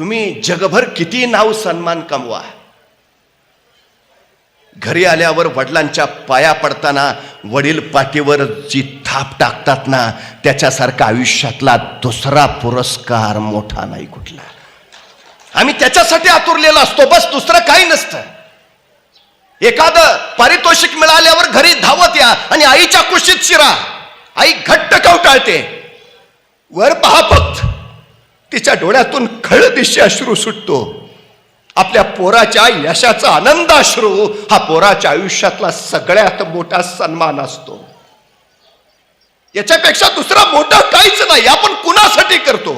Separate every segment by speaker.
Speaker 1: तुम्ही जगभर किती नाव सन्मान कमवा. घरी आल्यावर वडिलांच्या पाया पडताना वडील पाठीवर जी थाप टाकतात ना त्याच्यासारखा आयुष्यातला दुसरा पुरस्कार मोठा नाही कुठला. आम्ही त्याच्यासाठी आतुरलेलो असतो बस दुसरं काही नसतं. एखादं पारितोषिक मिळाल्यावर घरी धावत या आणि आईच्या कुशीत शिरा. आई घट्ट कवटाळते. वर पहा फक्त. तिच्या डोळ्यातून खळ दिशे अश्रू सुटतो. आपल्या पोराच्या यशाचा आनंद अश्रू हा पोराच्या आयुष्यातला सगळ्यात मोठा सन्मान असतो. याच्यापेक्षा दुसरा मोठा काहीच नाही आपण कुणासाठी करतो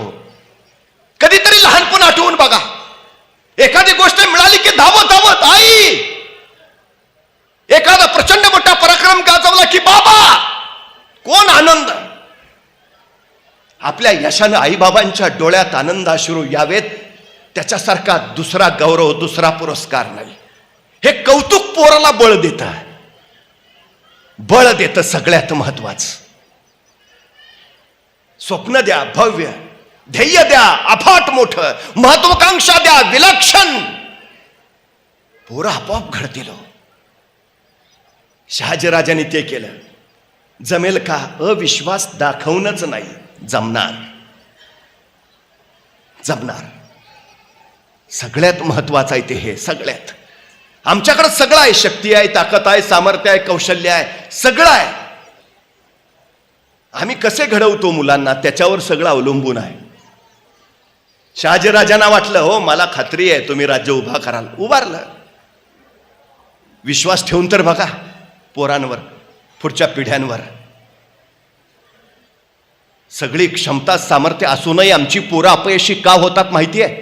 Speaker 1: कधीतरी लहानपण आठवून बघा एखादी गोष्ट मिळाली की धावत धावत आई एखादा प्रचंड मोठा पराक्रम गाजवला की बाबा कोण आनंद आपल्या यशानं आईबाबांच्या डोळ्यात आनंद अश्रू यावेत. त्याच्यासारखा दुसरा गौरव दुसरा पुरस्कार नाही. हे कौतुक पोराला बळ देत. बळ देतं सगळ्यात महत्वाचं. स्वप्न द्या भव्य. ध्येय द्या अफाट मोठं. महत्वाकांक्षा द्या विलक्षण. पोरं आपोआप घडतील शहाजी शहाजीराजांनी ते केलं. जमेल का? अविश्वास दाखवूनच नाही. जमणार. जमणार. सगळ्यात महत्वाचं आहे ते हे सगळ्यात. आमच्याकडे सगळं आहे शक्ती आहे ताकद आहे सामर्थ्य आहे कौशल्य आहे सगळं आहे. आम्ही कसे घडवतो मुलांना त्याच्यावर सगळं अवलंबून आहे. शहाजीराजांना वाटलं हो मला खात्री आहे तुम्ही राज्य उभा कराल. उभारलं. विश्वास ठेवून तर बघा पोरांवर पुढच्या पिढ्यांवर. सगळी क्षमता सामर्थ्य असूनही आमची पोरं अपयशी का होतात माहिती आहे